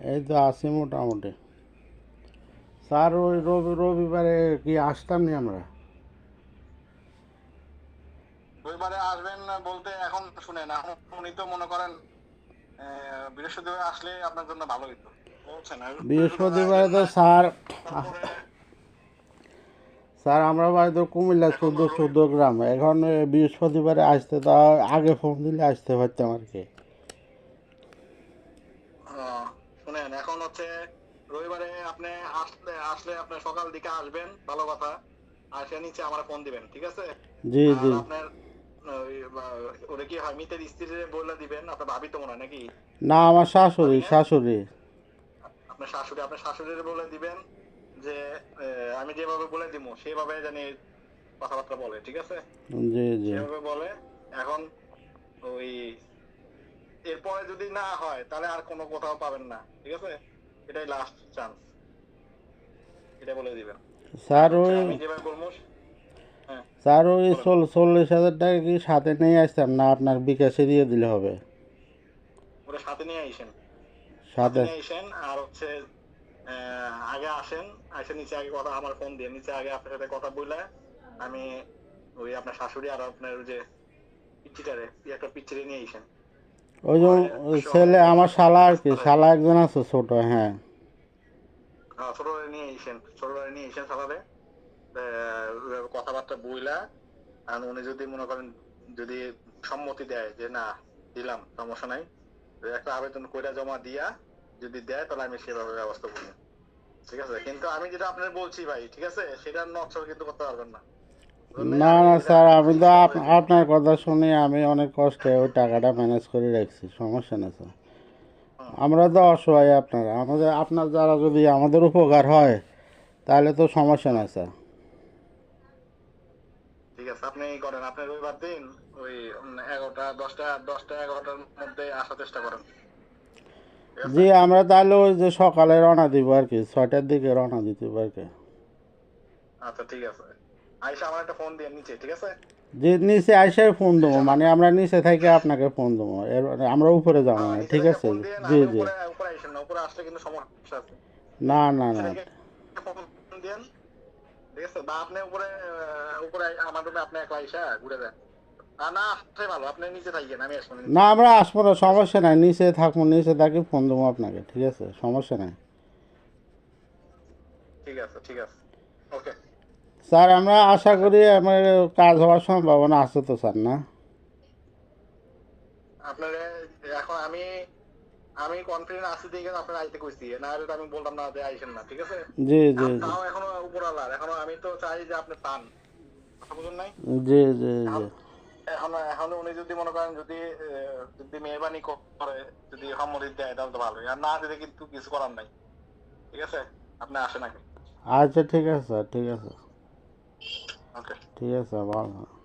এই তো আছি মোটামুটি। স্যার ওই রবি রবিবারে কি আসতাম নি আমরা? রবিবারে আসবেন বলতে এখন শুনেন উনি তো মনে করেন বৃহস্পতিবার আসলে আপনার জন্য ভালো হইতো। বৃহস্পতিবারে তো স্যার স্যার আমরা বাড়ি তো কুমিল্লা চোদ্দ চোদ্দ গ্রাম। এখন বৃহস্পতিবারে আসতে তা আগে ফোন দিলে আসতে পারতাম আর কি আহ, শুনেন এখন হচ্ছে রবিবারে আপনি আসলে আসলে আপনি সকাল দিকে আসবেন ভালো কথা। আর সে নিচে আমার ফোন দিবেন ঠিক আছে? জি জি। আপনার ওটা কি মিতের স্ত্রীরে বলে দিবেন আপনার ভাবি তো মনে নাকি? না আমার শাশুড়ি শাশুড়ি। আপনার শাশুড়ি আপনার শাশুড়ির বলে দিবেন যে আমি যেভাবে বলে দিব সেভাবে জানি কথাবার্তা বলে ঠিক আছে? জি জি। সেভাবে বলে এখন ওই এরপরে যদি না হয় তাহলে আর কোনো কোথাও পাবেন না ঠিক আছে? এটাই লাস্ট চান্স এটা বলে দিবেন। স্যার ওই যেভাবে বলব হ্যাঁ। স্যার ওই চল চল্লিশ হাজার টাকা কি সাথে নিয়ে আসতাম না আপনার বিকাশে দিয়ে দিলে হবে? সাথে নিয়ে আইসেন। সাথে? নিয়ে আইসেন আর হচ্ছে আগে আসেন আসে নিচে আগে কথা আমার ফোন দিয়ে। নিচে আগে আপনার সাথে কথা বলে আমি ওই আপনার শাশুড়ি আর আপনার ওই যে পিচ্ছিটারে একটা পিচ্ছিরে নিয়ে আইসেন। ওই যে ছেলে আমার শালা আর কি শালা একজন আছে ছোট হ্যাঁ। নিয়ে এসেন ছোট নিয়ে এসেন সালাদে কথাবার্তা বইলা আর উনি যদি মনে করেন যদি সম্মতি দেয় যে না দিলাম সমস্যা নাই একটা আবেদন কইরা জমা দিয়া যদি দেয় তাহলে আমি সেভাবে ব্যবস্থা করি। ঠিক আছে? কিন্তু আমি যেটা আপনার বলছি ভাই ঠিক আছে? সেটা নকশাল কিন্তু করতে পারবেন না। না না স্যার আমি তো আপনার কথা শুনে আমি অনেক কষ্টে ওই টাকাটা ম্যানেজ করে রাখছি সমস্যা না স্যার। আমরা তো অসহায় আপনারা আমাদের আপনার যারা যদি আমাদের উপকার হয় তাহলে তো সমস্যা না স্যার। ঠিক আছে আপনি করেন আপনি রবিবার দিন ওই এগারোটা দশটা দশটা এগারোটার মধ্যে আসার চেষ্টা করেন। জি আমরা তাহলে ওই যে সকালে রওনা দিব আর কি ছয়টার দিকে রওনা দিতে আর কি। আচ্ছা ঠিক আছে। আইসা আমার একটা ফোন দিয়ে নিচে ঠিক আছে? যে নিচে আইসে ফোন দেবো মানে আমরা নিচে থেকে আপনাকে ফোন দেবো। মানে আমরা উপরে যাব না ঠিক আছে? জি জি। উপরে উপরে না না না। না। আমরা আসব না সমস্যা নাই নিচে থাকব নিচে থাকি ফোন দেবো আপনাকে ঠিক আছে? সমস্যা নাই। ঠিক আছে ঠিক আছে। ওকে স্যার আমরা আশা করি আমার কাজ হওয়ার সম্ভাবনা আছে তো স্যার না? আপনার এখন আমি আমি কনফিডেন্ট আছি দেখে আপনার আইতে কইছি না হলে আমি বলতাম না যে আইসেন না ঠিক আছে? জি জি জি। তাও এখনও উপরালার এখনও আমি তো চাই যে আপনি পান। বুঝুন নাই? জি জি জি। এখন এখন উনি যদি মনে করেন যদি যদি মেহরবানি করে যদি সম্মতি দেয় তাহলে তো ভালোই। আর না দিলে কিন্তু কিছু করার নাই। ঠিক আছে? আপনি আসেন আগে। আচ্ছা ঠিক আছে স্যার ঠিক আছে। ওকে ঠিক আছে ভালো